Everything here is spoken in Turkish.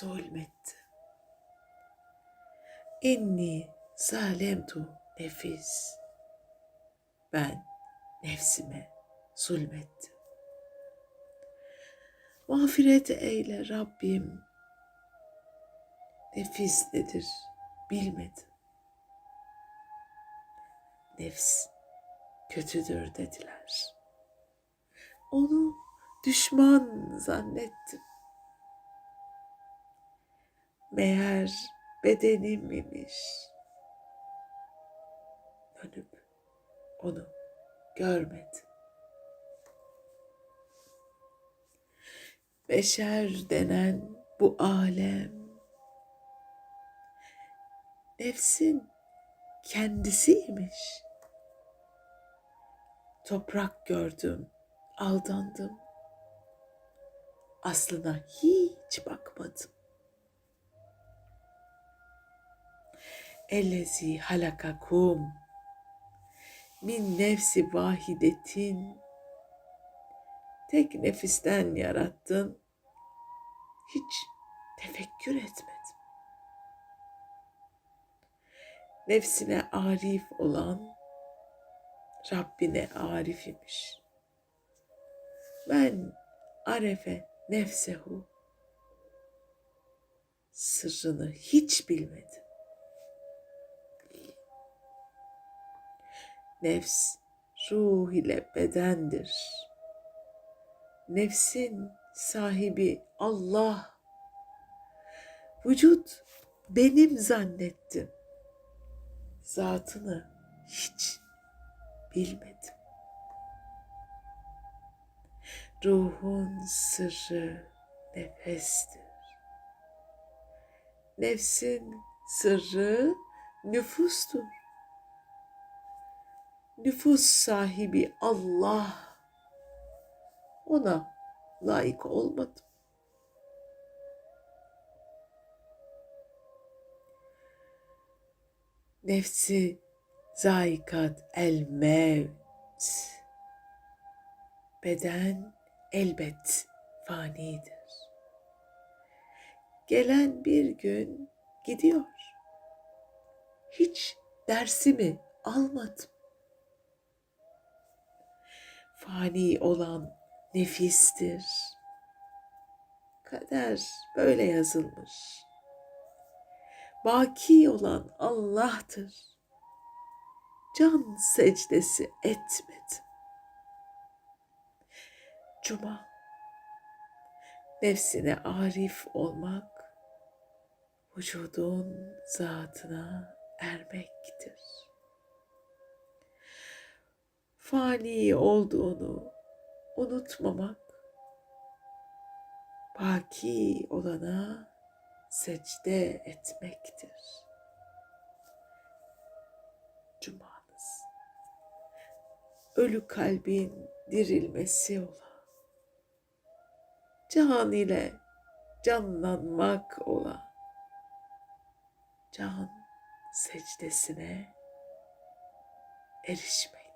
zulmetti. İnni zalemtu nefis. Ben nefsime zulmettim. Mağfiret eyle Rabbim. Nefis nedir bilmedim. Nefs kötüdür dediler. Onu düşman zannettim. Meğer bedenim imiş. Dönüp onu görmedim. Beşer denen bu alem nefsin kendisiymiş. Toprak gördüm, aldandım. Aslına hiç bakmadım. Ellezi halakakum min nefsi vahidetin tek nefisten yarattın hiç tefekkür etmedim. Nefsine arif olan Rabbine arif imiş. Ben arefe nefsehu sırrını hiç bilmedim. Nefs ruh ile bedendir. Nefsin sahibi Allah. Vücut benim zannettim. Zatını hiç bilmedim. Ruhun sırrı nefestir. Nefsin sırrı nüfustur nüfus sahibi Allah ona layık olmadım. Nefsi zaikat el mevt. Beden elbet fanidir. Gelen bir gün gidiyor. Hiç dersimi almadım fani olan nefistir. Kader böyle yazılmış. Baki olan Allah'tır. Can secdesi etmedi. Cuma nefsine arif olmak vücudun zatına ermektir fani olduğunu unutmamak, baki olana secde etmektir. Cumanız. Ölü kalbin dirilmesi ola. Can ile canlanmak ola. Can secdesine erişmek.